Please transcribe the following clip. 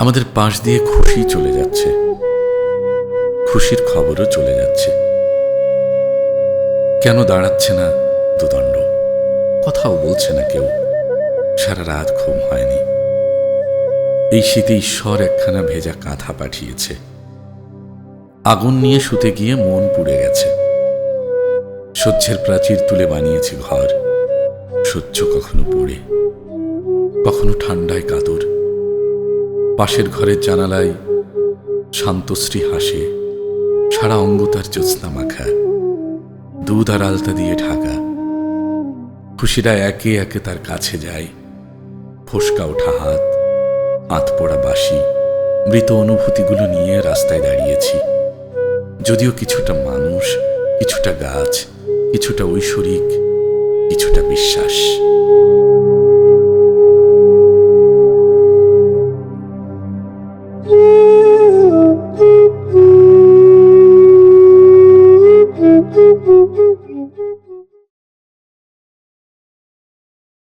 আমাদের পাশ দিয়ে খুশি চলে যাচ্ছে। খুশির খবরও চলে যাচ্ছে। কেন দাঁড়াচ্ছে না দুদণ্ড? কথাও বলছে না কেউ। সারা রাত ঘুম হয়নি। এই শীতে ঈশ্বর একখানা ভেজা কাঁথা পাঠিয়েছে। আগুন নিয়ে শুতে গিয়ে মন পুড়ে গেছে। সহ্যের প্রাচীর তুলে বানিয়েছি ঘর। সহ্য কখনো পড়ে, কখনো ঠান্ডায় কাতর পাশের ঘরের জানালায় শান্তশ্রী হাসে, সারা অঙ্গ তার জ্যোৎস্না মাখা, দুধ আর আলতা দিয়ে ঢাকা। খুশিরা একে একে তার কাছে যায়, ফোসকা ওঠা হাত, আত পড়া বাসি মৃত অনুভূতিগুলো নিয়ে রাস্তায় দাঁড়িয়েছি। যদিও কিছুটা মানুষ, কিছুটা গাছ, কিছুটা ঐশ্বরিক, কিছুটা বিশ্বাস।